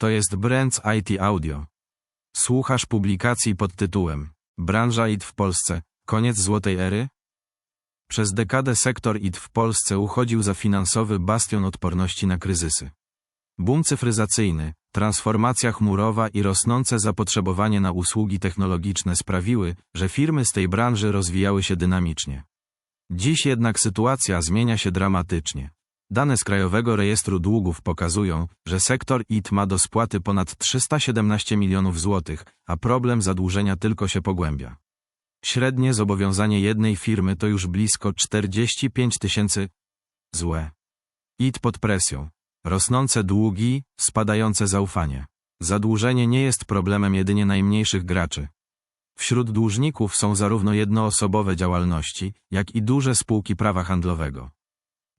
To jest Brands IT Audio. Słuchasz publikacji pod tytułem Branża IT w Polsce. Koniec złotej ery? Przez dekadę sektor IT w Polsce uchodził za finansowy bastion odporności na kryzysy. Boom cyfryzacyjny, transformacja chmurowa i rosnące zapotrzebowanie na usługi technologiczne sprawiły, że firmy z tej branży rozwijały się dynamicznie. Dziś jednak sytuacja zmienia się dramatycznie. Dane z Krajowego Rejestru Długów pokazują, że sektor IT ma do spłaty ponad 317 milionów złotych, a problem zadłużenia tylko się pogłębia. Średnie zobowiązanie jednej firmy to już blisko 45 tysięcy złe. IT pod presją. Rosnące długi, spadające zaufanie. Zadłużenie nie jest problemem jedynie najmniejszych graczy. Wśród dłużników są zarówno jednoosobowe działalności, jak i duże spółki prawa handlowego.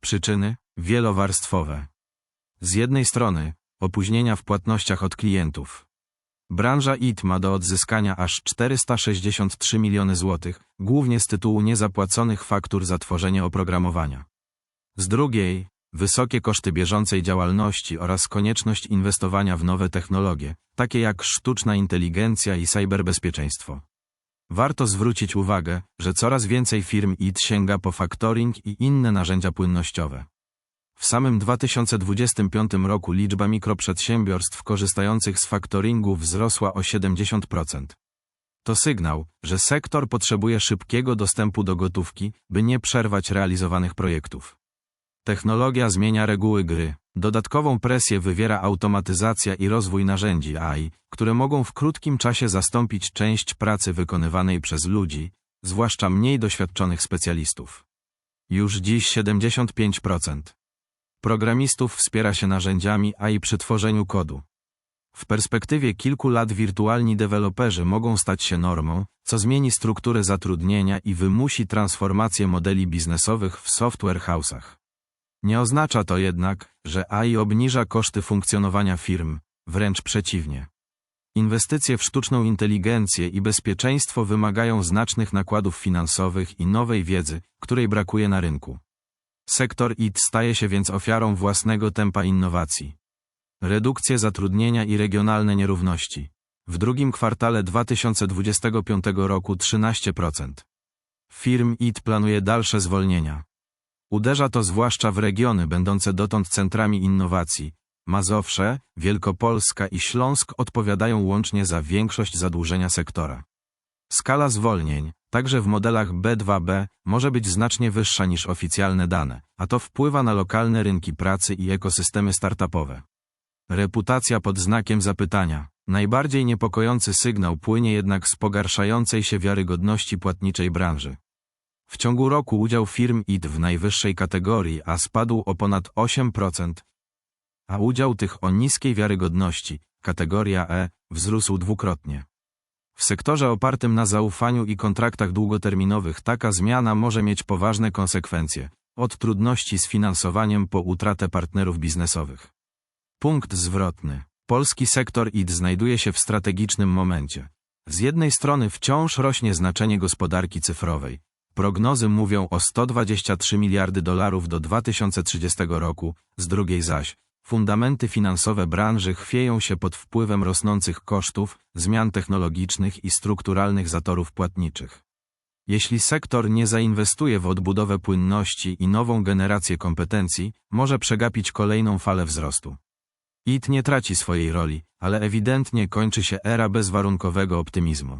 Przyczyny wielowarstwowe. Z jednej strony opóźnienia w płatnościach od klientów. Branża IT ma do odzyskania aż 463 miliony złotych, głównie z tytułu niezapłaconych faktur za tworzenie oprogramowania. Z drugiej, wysokie koszty bieżącej działalności oraz konieczność inwestowania w nowe technologie, takie jak sztuczna inteligencja i cyberbezpieczeństwo. Warto zwrócić uwagę, że coraz więcej firm IT sięga po faktoring i inne narzędzia płynnościowe. W samym 2025 roku liczba mikroprzedsiębiorstw korzystających z faktoringu wzrosła o 70%. To sygnał, że sektor potrzebuje szybkiego dostępu do gotówki, by nie przerwać realizowanych projektów. Technologia zmienia reguły gry. Dodatkową presję wywiera automatyzacja i rozwój narzędzi AI, które mogą w krótkim czasie zastąpić część pracy wykonywanej przez ludzi, zwłaszcza mniej doświadczonych specjalistów. Już dziś 75% programistów wspiera się narzędziami AI przy tworzeniu kodu. W perspektywie kilku lat wirtualni deweloperzy mogą stać się normą, co zmieni strukturę zatrudnienia i wymusi transformację modeli biznesowych w software house'ach. Nie oznacza to jednak, że AI obniża koszty funkcjonowania firm, wręcz przeciwnie. Inwestycje w sztuczną inteligencję i bezpieczeństwo wymagają znacznych nakładów finansowych i nowej wiedzy, której brakuje na rynku. Sektor IT staje się więc ofiarą własnego tempa innowacji. Redukcje zatrudnienia i regionalne nierówności. W drugim kwartale 2025 roku 13%. Firm IT planuje dalsze zwolnienia. Uderza to zwłaszcza w regiony będące dotąd centrami innowacji. Mazowsze, Wielkopolska i Śląsk odpowiadają łącznie za większość zadłużenia sektora. Skala zwolnień, także w modelach B2B, może być znacznie wyższa niż oficjalne dane, a to wpływa na lokalne rynki pracy i ekosystemy startupowe. Reputacja pod znakiem zapytania. Najbardziej niepokojący sygnał płynie jednak z pogarszającej się wiarygodności płatniczej branży. W ciągu roku udział firm IT w najwyższej kategorii A spadł o ponad 8%, a udział tych o niskiej wiarygodności, kategoria E, wzrósł dwukrotnie. W sektorze opartym na zaufaniu i kontraktach długoterminowych taka zmiana może mieć poważne konsekwencje, od trudności z finansowaniem po utratę partnerów biznesowych. Punkt zwrotny. Polski sektor IT znajduje się w strategicznym momencie. Z jednej strony wciąż rośnie znaczenie gospodarki cyfrowej. Prognozy mówią o 123 miliardy dolarów do 2030 roku, z drugiej zaś Fundamenty finansowe branży chwieją się pod wpływem rosnących kosztów, zmian technologicznych i strukturalnych zatorów płatniczych. Jeśli sektor nie zainwestuje w odbudowę płynności i nową generację kompetencji, może przegapić kolejną falę wzrostu. IT nie traci swojej roli, ale ewidentnie kończy się era bezwarunkowego optymizmu.